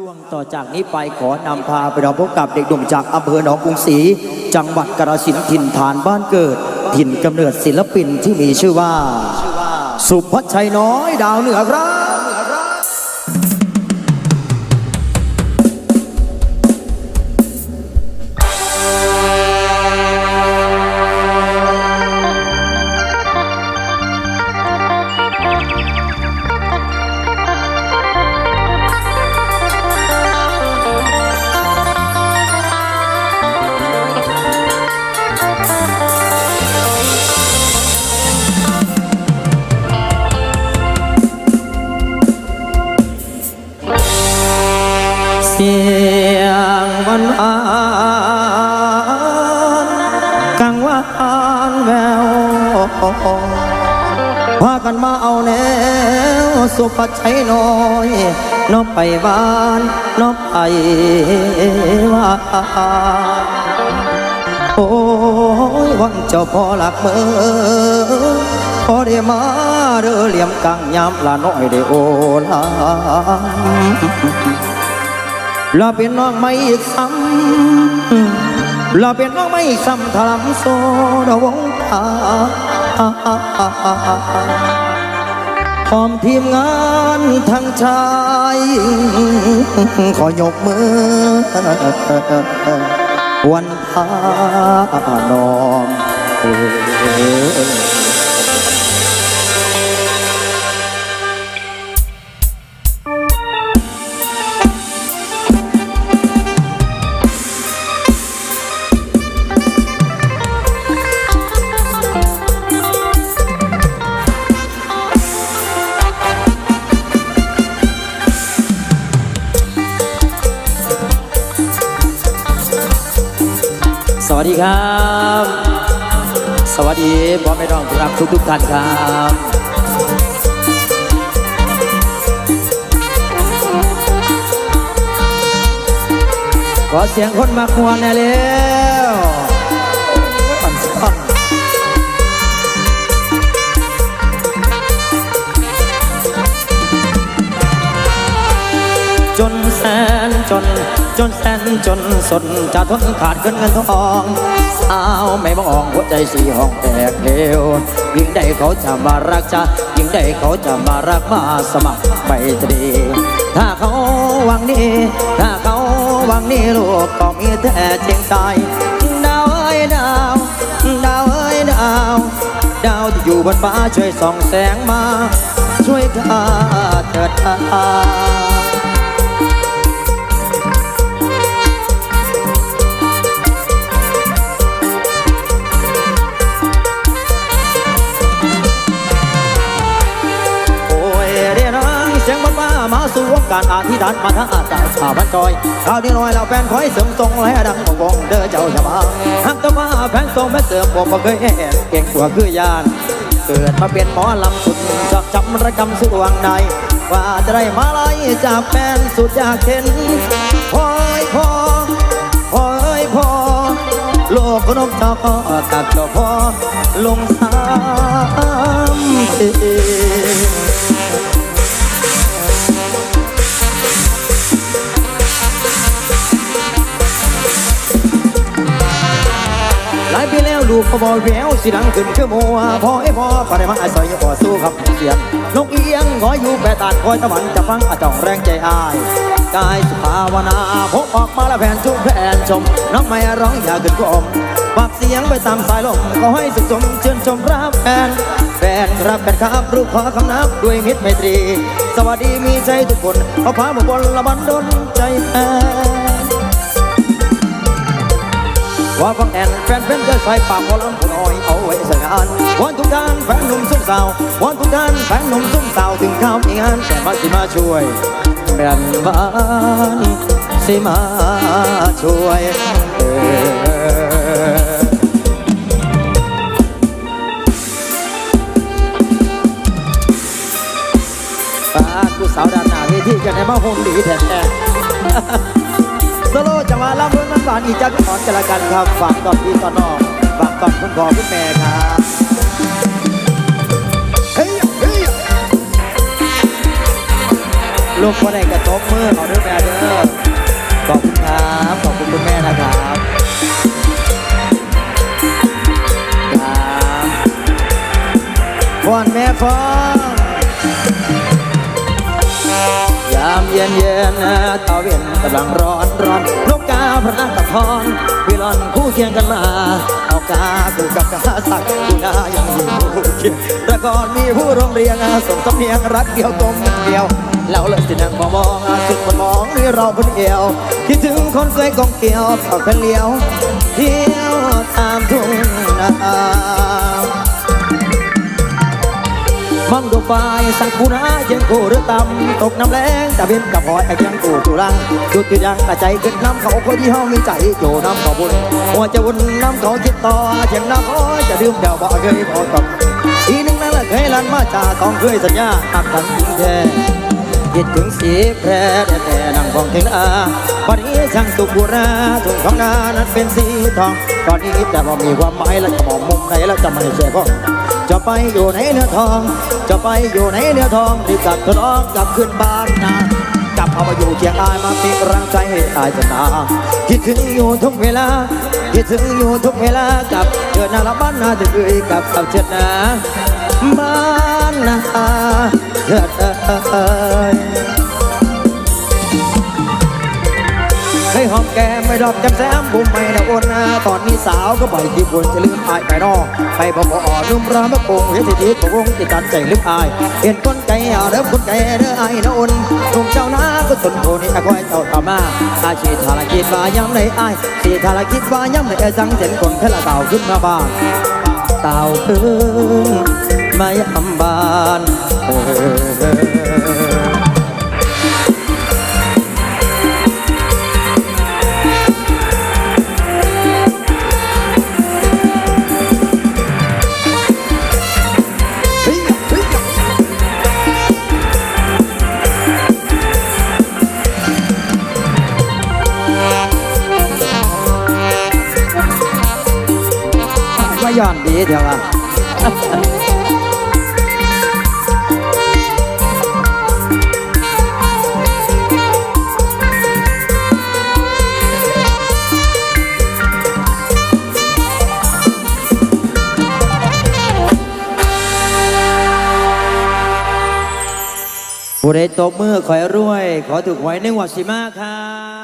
ช่วงต่อจากนี้ไปขอนำพาไปรับพบกับเด็กหนุ่มจากอำเภอหนองกรุงศรีจังหวัดกาฬสินธิถิ่นฐานบ้านเกิด ถิ่นกำเนิดศิลปินที่มีชื่อว่า สุพัชชัยน้อยดาวเหนือครับ เสียงวันอานกังวานแววพากันมาเอาแนวสุภชัยน้อยนอบไปบ้านนอบไปว่าโอ้ยวันเจ้าพ่อหลักเมืองพอได้มาเด้อเหลี่ยมกังยามละน้อยได้โอลา ราเป็นน้องไม่ซ้ำเราเป็นน้องไม่ซ้ำทำโซดวงตาพร้อมทีมงานทั้งชายขอยกมือ วันพานอม วัสดีครับ สวัสดีพ่อแม่น้องที่รักทุกทุกท่านครับขอเสียงคนมาควนแน่เลย จนแสนจนสนจะทนขาดเงินเงินทองสาวไม่มองหัวใจสี่ห้องแตกเดียวยิ่งใดเขาจะมารักจะยิ่งใดเขาจะมารักมาสมัครไปจะดีถ้าเขาหวังดีถ้าเขาหวังดีลูกก็มีแต่เจียงตายดาวเอ้ยดาวดาวเอ้ยดาวดาวที่อยู่บนฟ้าช่วยส่องแสงมา ช่วยข้าเถิดข้า สู่วงการอธิษฐานมาทั้งอาตาชาวบ้านจอยข่าวดีน้อยเราแฟนคอยเสริมทรงและดังวงเด้อเจ้าชะมาหักแตว่าแฟนทรงแม่เสริมผมบ่เคยเห็นเก่งกว่าคือยาน เกิดมาเป็นหมอลำสุดจอกจำระกำสุดวงในว่าจะได้มาไล่จากแฟนสุดอยากเห็นพอยพอพอยพอโลกนกจอตัดจอพอลงสา แววสิดังขึ้นคือมัวพอไอ้พอก็ได้มาอาศัยพอสู้ครับเสียงนกเอียงขออยู่แปรตานคอยตะวันจะฟังอาจองแรงใจอายกายสุภาวนาพกออกมาแล้วแผ่นจุกแผ่นชมน้องไม่ร้องอย่าขึ้นกลมฝากเสียงไปตามสายลมก็ให้สุขสมเชิญชมรับแฟนแฟนรับแฟนครับรูปขอคำนับด้วยมิตรไมตรี สวัสดีมีใจทุกคนเอาพาบุบลละบันดนใจแฟน ว่าฟังแอนแฟนเป็นจะใส่ปากพอลำผู้น้อยเอาไว้ใส่งานวันทุกท่านแฟนหนุ่มซุ่มสาววันทุกท่านแฟนหนุ่มซุ่มสาวถึงข้าวมีงานแต่มาสิมาช่วยแบ่งบ้านสิมาช่วยเออป้ากูสาวด้านหน้าเวทีกันในมาโฮมดีแท้ๆ สโลจะมาล่ำเรื่องนั้นหวานอีจักขอนกันละกันครับฝากตอนพี่ตอนน้องฝากตอนคุณพ่อคุณแม่ครับเฮ้ยเฮ้ยลูกคนไหนกระตบมือเอด้วยแม่เด้อขอบคุณครับขอบคุณคุณแม่นะครับครับวอนแม่ฟ้องยา เย็นเย็นตาเวียนกำลังร้อนร้อนนกกาพระตะทอนวิลอนคู่เคียงกันมาเอากาคู่กับกาสักคู่นายังอยู่คู่เคียงแต่ก่อนมีผู้ร่วมเรียงสมสำเนียงรักเดียวตรงเดียวเราเลยสินั่งมองมองสุดมันมองนี่เราคนเดียวคิดถึงคนสวยกองเกี่ยวเอาแค่เลี้ยวเที่ยวตามทุ่งนา มองดูไฟสังคูนายังกูหรือตำตกน้ำแรงแต่เป็นกับหอยไอ้ยังกูจุรังจุดที่ยังกระใจขึ้นน้ำเขาคนที่ห้องมีใจอยู่น้ำเขาบุญหัวจะวุ่นน้ำเขาคิดต่อเชียงน้ำเขาจะดื่มเดี๋ยวบ่เคยพอตกอีนึงนั่นแหละเคยลันมาจากต้องเคยสัญญาตักกันจริงแท้คิดถึงสีแพร่แต่แต่นั่งฟองถึงอาวันนี้ช่างสุขบุราถุงของนานั้นเป็นสีทอง ตอนนี้แต่ว่ามีความหมายและจะมองมุมไหนแล้วจะไม่เสียพ้อ จะไปอยู่ในเนื้อทอง จะไปอยู่ในเนื้อทองรีบกลับทดลองกลับขึ้นบ้านนากลับเอามาอยู่เชียงอายมามีกำลังใจให้อายจะตาคิดถึงอยู่ทุกเวลาคิดถึงอยู่ทุกเวลากับเจอหนาละบ้านนาจะเอ่ยกับเอาเช็ดนาบ้านนาเกิดเอ่ย เคยหอมแก้มไม่ดอกจำแซมบุ้มไม่ละโอนนตอนนี้สาวก็บ่อยที่บุญจะลืมอายไปนอกไปพบอ่อนุ่มรามะโกงเวทีทีกวงติดตันใจลืมอาย เห็นคนไก่เอาเด้อคนไก่เด้อไอ้นะอุ่นนุ่มเจ้านาก็สนโทนี่อาคอยเจ้าตามาอาชีพธารกิจว่าย้ำในอายสีธารกิจว่าย้ำในไอ้สังเห็นคนเพละเต่าขึ้นมาบ้างเต่าขึ้นมาย้ำบานเออ ย้อนดีเดี๋ยวว่าผู้ใดตบมือขอยรวย ขอถูกหวยในวัดสิมาครับ